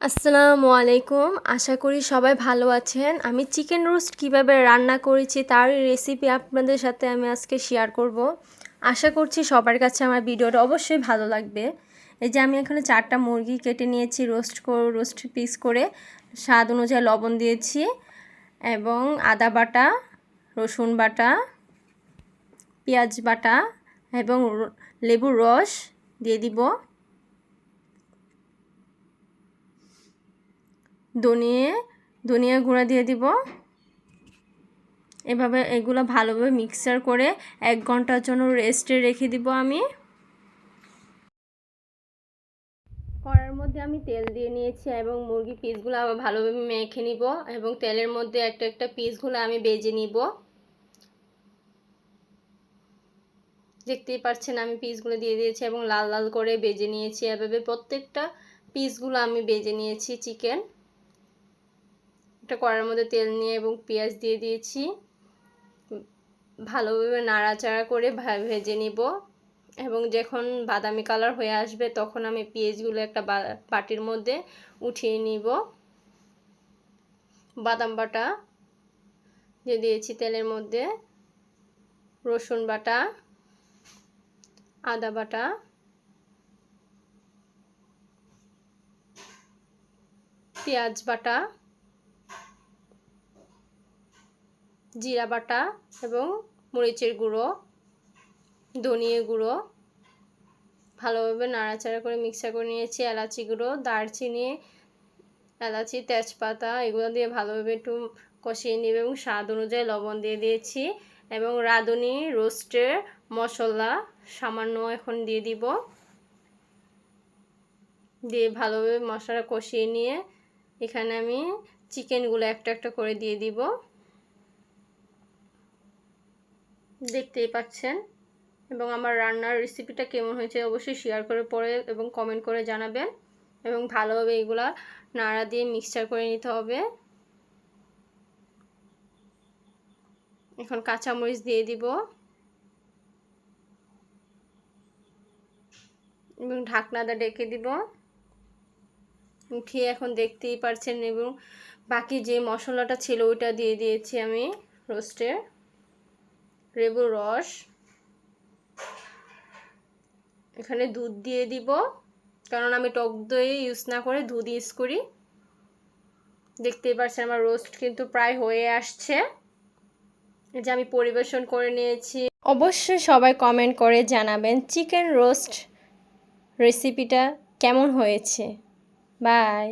আসসালামু আলাইকুম। আশা করি সবাই ভালো আছেন। আমি চিকেন রোস্ট কীভাবে রান্না করেছি তার রেসিপি আপনাদের সাথে আমি আজকে শেয়ার করব। আশা করছি সবার কাছে আমার ভিডিওটা অবশ্যই ভালো লাগবে। এই যে আমি এখানে চারটা মুরগি কেটে নিয়েছি রোস্ট রোস্ট পিস করে। স্বাদ অনুযায়ী লবণ দিয়েছি এবং আদা বাটা, রসুন বাটা, পেঁয়াজ বাটা এবং লেবুর রস দিয়ে দিব। ধনিয়ে ধনিয়া গুঁড়া দিয়ে দিব। এভাবে এগুলো ভালোভাবে মিক্সার করে এক ঘণ্টার জন্য রেস্টে রেখে দিব আমি। কড়ার মধ্যে আমি তেল দিয়ে নিয়েছি এবং মুরগি পিসগুলো আবার ভালোভাবে মেখে নিব এবং তেলের মধ্যে একটা একটা পিসগুলো আমি বেজে নিব। দেখতেই পাচ্ছেন আমি পিসগুলো দিয়ে দিয়েছি এবং লাল লাল করে বেজে নিয়েছি। এভাবে প্রত্যেকটা পিসগুলো আমি বেজে নিয়েছি চিকেন। একটা কড়ার মধ্যে তেল নিয়ে এবং পেঁয়াজ দিয়ে দিয়েছি। ভালোভাবে নাড়াচাড়া করে ভেজে নিব। এবং যখন বাদামি কালার হয়ে আসবে তখন আমি পেঁয়াজগুলো একটা বাটির মধ্যে উঠিয়ে নিব। বাদাম বাটা দিয়ে দিয়েছি তেলের মধ্যে। রসুন বাটা, আদা বাটা, পেঁয়াজ বাটা জিরা বাটা এবং মরিচের গুঁড়ো, ধনিয়ে গুঁড়ো, ভালোভাবে নাড়াচাড়া করে মিক্সার করে নিয়েছি, এলাচি গুঁড়ো, দারচিনি, এলাচি, তেজপাতা, এগুলো দিয়ে ভালোভাবে একটু কষিয়ে নেবে এবং স্বাদ অনুযায়ী লবণ দিয়ে দিয়েছি এবং রাঁধুনি, রোস্টের মশলা সামান্য এখন দিয়ে দিব। দিয়ে ভালোভাবে মশলা কষিয়ে নিয়ে এখানে আমি চিকেনগুলো একটা একটা করে দিয়ে দিব। দেখতেই পাচ্ছেন। এবং আমার রান্নার রেসিপিটা কেমন হয়েছে অবশ্যই শেয়ার করে পরে এবং কমেন্ট করে জানাবেন। এবং ভালোভাবে এগুলা নাড়া দিয়ে মিক্সচার করে নিতে হবে। এখন কাঁচামরিচ দিয়ে দিব। এবং ঢাকনাটা ডেকে দিব। উঠিয়ে এখন দেখতেই পারছেন এবং বাকি যে মশলাটা ছিল ওইটা দিয়ে দিয়েছি আমি রোস্টে লেবুর রস। এখানে দুধ দিয়ে দিব। কারণ আমি টক দই ইউজ না করে দুধ ইউজ করি। দেখতেই পাচ্ছেন আমার রোস্ট কিন্তু প্রায় হয়ে আসছে। যে আমি পরিবেশন করে নিয়েছি। অবশ্যই সবাই কমেন্ট করে জানাবেন চিকেন রোস্ট রেসিপিটা কেমন হয়েছে। বাই